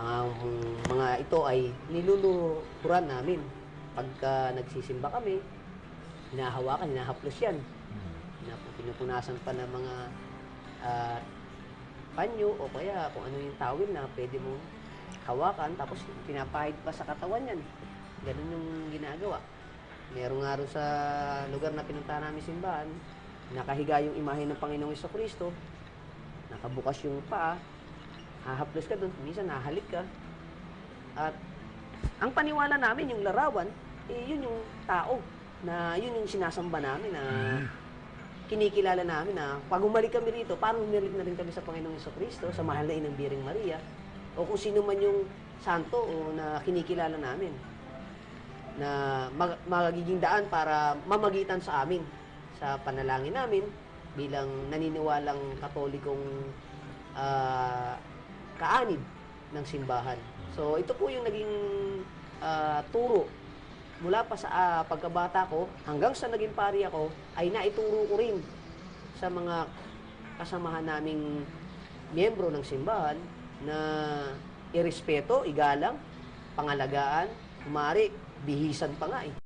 Ang mga ito ay niluluhuran namin. Pagka nagsisimba kami, hinahawakan, hinahaplos yan. Pinap- Pinupunasan pa ng mga ah, panyo o kaya kung ano yung tawil na pwede mo hawakan tapos pinapahid pa sa katawan yan. Ganun yung ginagawa. Meron nga rin sa lugar na pinuntahan namin simbahan, nakahiga yung imahe ng Panginoong Kristo, nakabukas yung paa, hahaplos ka doon, minsan nahalik ka. At ang paniwala namin, yung larawan, eh, yun yung tao na yun yung sinasamba namin na kinikilala namin na pag umalik kami rito, parang umalik na rin kami sa Panginoong Iso Kristo, sa mahal na Inang Biring Maria, o kung sino man yung santo o na kinikilala namin na mag- magiging daan para mamagitan sa amin sa panalangin namin bilang naniniwalang katolikong ah, kaanib ng simbahan. So ito po yung naging ah, turo mula pa sa ah, pagkabata ko hanggang sa naging pari ako ay naituro ko rin sa mga kasamahan naming miyembro ng simbahan na irespeto, igalang, pangalagaan, kumari, bihisan pa nga eh.